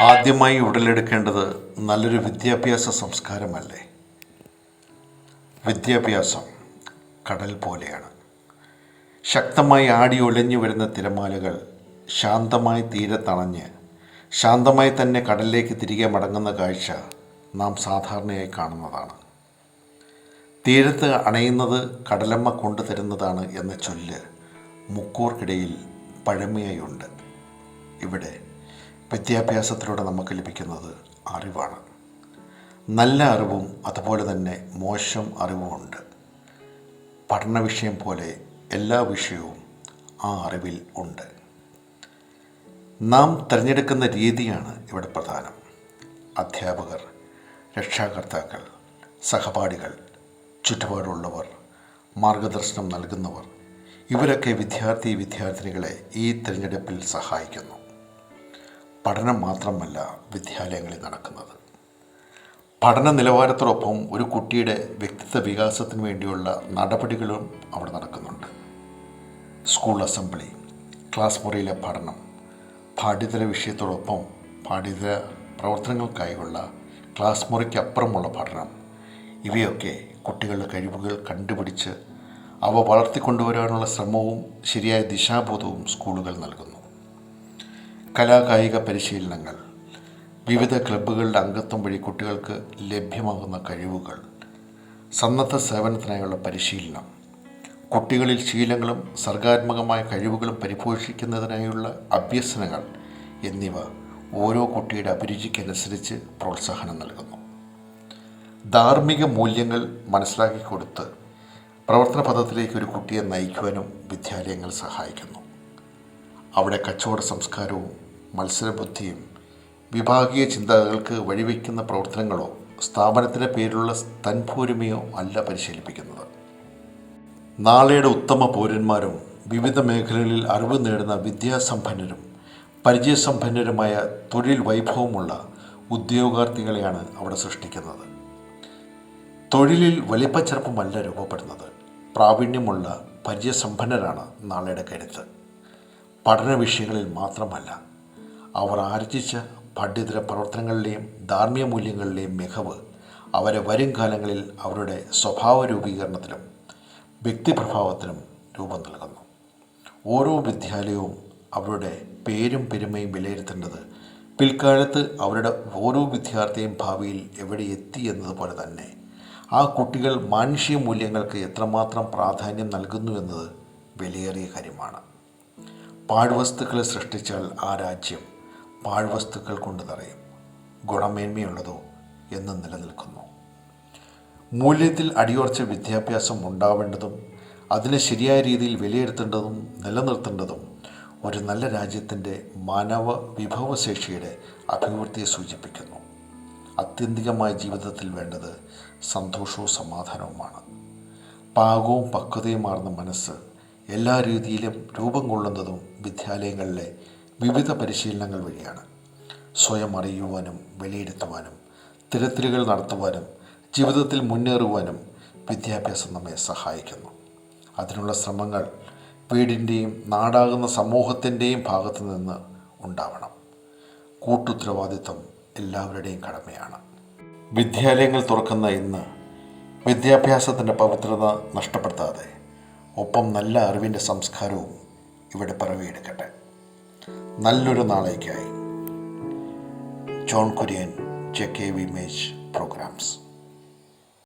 ആദ്യമായി ഉടലെടുക്കേണ്ടത് നല്ലൊരു വിദ്യാഭ്യാസ സംസ്കാരമല്ലേ? വിദ്യാഭ്യാസം കടൽ പോലെയാണ്. ശക്തമായി ആടി ഒലഞ്ഞു വരുന്ന തിരമാലകൾ ശാന്തമായി തീരെ തണഞ്ഞ് ശാന്തമായി തന്നെ കടലിലേക്ക് തിരികെ മടങ്ങുന്ന കാഴ്ച നാം സാധാരണയായി കാണുന്നതാണ്. തീരത്ത് അണയുന്നത് കടലമ്മ കൊണ്ടുതരുന്നതാണ് എന്ന ചൊല്ല് മുക്കൂർക്കിടയിൽ പഴമയായുണ്ട്. ഇവിടെ വിദ്യാഭ്യാസത്തിലൂടെ നമുക്ക് ലഭിക്കുന്നത് അറിവാണ്. നല്ല അറിവും അതുപോലെ തന്നെ മോശം അറിവുമുണ്ട് പഠന വിഷയം പോലെ എല്ലാ വിഷയവും ആ അറിവിൽ ഉണ്ട്. നാം തിരഞ്ഞെടുക്കുന്ന രീതിയാണ് ഇവിടെ പ്രധാനം. അധ്യാപകർ രക്ഷാകർത്താക്കൾ സഹപാഠികൾ ചുറ്റുപാടുള്ളവർ മാർഗദർശനം നൽകുന്നവർ ഇവരൊക്കെ വിദ്യാർത്ഥി വിദ്യാർത്ഥിനികളെ ഈ തിരഞ്ഞെടുപ്പിൽ സഹായിക്കുന്നു. പഠനം മാത്രമല്ല വിദ്യാലയങ്ങളിൽ നടക്കുന്നത്. പഠന നിലവാരത്തോടൊപ്പം ഒരു കുട്ടിയുടെ വ്യക്തിത്വ വികാസത്തിന് വേണ്ടിയുള്ള നടപടികളും അവിടെ നടക്കുന്നുണ്ട്. സ്കൂൾ അസംബ്ലി ക്ലാസ് മുറിയിലെ പഠനം പാഠ്യതര വിഷയത്തോടൊപ്പം പാഠ്യതര പ്രവർത്തനങ്ങൾക്കായുള്ള ക്ലാസ് മുറിക്കപ്പുറമുള്ള പഠനം ഇവയൊക്കെ കുട്ടികളുടെ കഴിവുകൾ കണ്ടുപിടിച്ച് അവ വളർത്തിക്കൊണ്ടുവരാനുള്ള ശ്രമവും ശരിയായ ദിശാബോധവും സ്കൂളുകൾ നൽകുന്നു. കലാകായിക പരിശീലനങ്ങൾ വിവിധ ക്ലബ്ബുകളുടെ അംഗത്വം വഴി കുട്ടികൾക്ക് ലഭ്യമാകുന്ന കഴിവുകൾ സന്നദ്ധ സേവനത്തിനായുള്ള പരിശീലനം കുട്ടികളിൽ ശീലങ്ങളും സർഗാത്മകമായ കഴിവുകളും പരിപോഷിക്കുന്നതിനായുള്ള അഭ്യസനങ്ങൾ എന്നിവ ഓരോ കുട്ടിയുടെ അഭിരുചിക്കനുസരിച്ച് പ്രോത്സാഹനം നൽകുന്നു. ധാർമ്മിക മൂല്യങ്ങൾ മനസ്സിലാക്കി കൊടുത്ത് പ്രവർത്തന പദത്തിലേക്ക് ഒരു കുട്ടിയെ നയിക്കുവാനും വിദ്യാലയങ്ങൾ സഹായിക്കുന്നു. അവിടെ കച്ചവട സംസ്കാരവും മത്സരബുദ്ധിയും വിഭാഗീയ ചിന്തകൾക്ക് വഴിവെക്കുന്ന പ്രവർത്തനങ്ങളോ സ്ഥാപനത്തിന്റെ പേരിലുള്ള തൻപോരുമയോ അല്ല പരിശീലിപ്പിക്കുന്നത്. നാളെയുടെ ഉത്തമ പൗരന്മാരും വിവിധ മേഖലകളിൽ അറിവ് നേടുന്ന വിദ്യാസമ്പന്നരും പരിചയസമ്പന്നരുമായ തൊഴിൽ വൈഭവമുള്ള ഉദ്യോഗാർത്ഥികളെയാണ് അവിടെ സൃഷ്ടിക്കുന്നത്. തൊഴിലിൽ വലിപ്പച്ചെറുപ്പമല്ല രൂപപ്പെടുന്നത്. പ്രാവീണ്യമുള്ള പരിചയസമ്പന്നരാണ് നാളെയുടെ കരുത്ത്. പഠന വിഷയങ്ങളിൽ മാത്രമല്ല അവർ ആർജിച്ച പണ്ഡിതര പ്രവർത്തനങ്ങളിലെയും ധാർമ്മിക മൂല്യങ്ങളിലെയും മികവ് അവരെ വരും കാലങ്ങളിൽ അവരുടെ സ്വഭാവ രൂപീകരണത്തിലും വ്യക്തിപ്രഭാവത്തിനും രൂപം നൽകുന്നു. ഓരോ വിദ്യാലയവും അവരുടെ പേരും പെരുമയും വിലയിരുത്തേണ്ടത് പിൽക്കാലത്ത് അവരുടെ ഓരോ വിദ്യാർത്ഥിയും ഭാവിയിൽ എവിടെ എത്തി എന്നതുപോലെ തന്നെ ആ കുട്ടികൾ മാനുഷിക മൂല്യങ്ങൾക്ക് എത്രമാത്രം പ്രാധാന്യം നൽകുന്നു എന്നത് വിലയേറിയ കാര്യമാണ്. പാഴ്വസ്തുക്കളെ സൃഷ്ടിച്ചാൽ ആ രാജ്യം പാഴ്വസ്തുക്കൾ കൊണ്ട് നിറയും. ഗുണമേന്മയുള്ളതോ എന്ന് നിലനിൽക്കുന്നു. മൂല്യത്തിൽ അടിയുറച്ച വിദ്യാഭ്യാസം ഉണ്ടാവേണ്ടതും അതിനെ ശരിയായ രീതിയിൽ വിലയിരുത്തേണ്ടതും നിലനിർത്തേണ്ടതും ഒരു നല്ല രാജ്യത്തിന്റെ മാനവ വിഭവശേഷിയുടെ അഭിവൃദ്ധിയെ സൂചിപ്പിക്കുന്നു. ആത്യന്തികമായ ജീവിതത്തിൽ വേണ്ടത് സന്തോഷവും സമാധാനവുമാണ്. പാകവും പക്വതയുമാർന്ന മനസ്സ് എല്ലാ രീതിയിലും രൂപം കൊള്ളുന്നതും വിദ്യാലയങ്ങളിലെ വിവിധ പരിശീലനങ്ങൾ വഴിയാണ്. സ്വയം അറിയുവാനും വിലയിരുത്തുവാനും തിരുത്തലുകൾ നടത്തുവാനും ജീവിതത്തിൽ മുന്നേറുവാനും വിദ്യാഭ്യാസം നമ്മെ സഹായിക്കുന്നു. അതിനുള്ള ശ്രമങ്ങൾ വീടിന്റെയും നാടാകുന്ന സമൂഹത്തിന്റെയും ഭാഗത്തു നിന്ന് ഉണ്ടാവണം. കൂട്ടുത്തരവാദിത്വം എല്ലാവരുടെയും കടമയാണ്. വിദ്യാലയങ്ങൾ തുറക്കുന്ന ഇന്ന് വിദ്യാഭ്യാസത്തിന്റെ പവിത്രത നഷ്ടപ്പെടുത്താതെ ഒപ്പം നല്ല അറിവിന്റെ സംസ്കാരവും ഇവിടെ പിറവിയെടുക്കട്ടെ. നല്ലൊരു നാളേക്കായി. John Kurian J K V മേജ് programmes.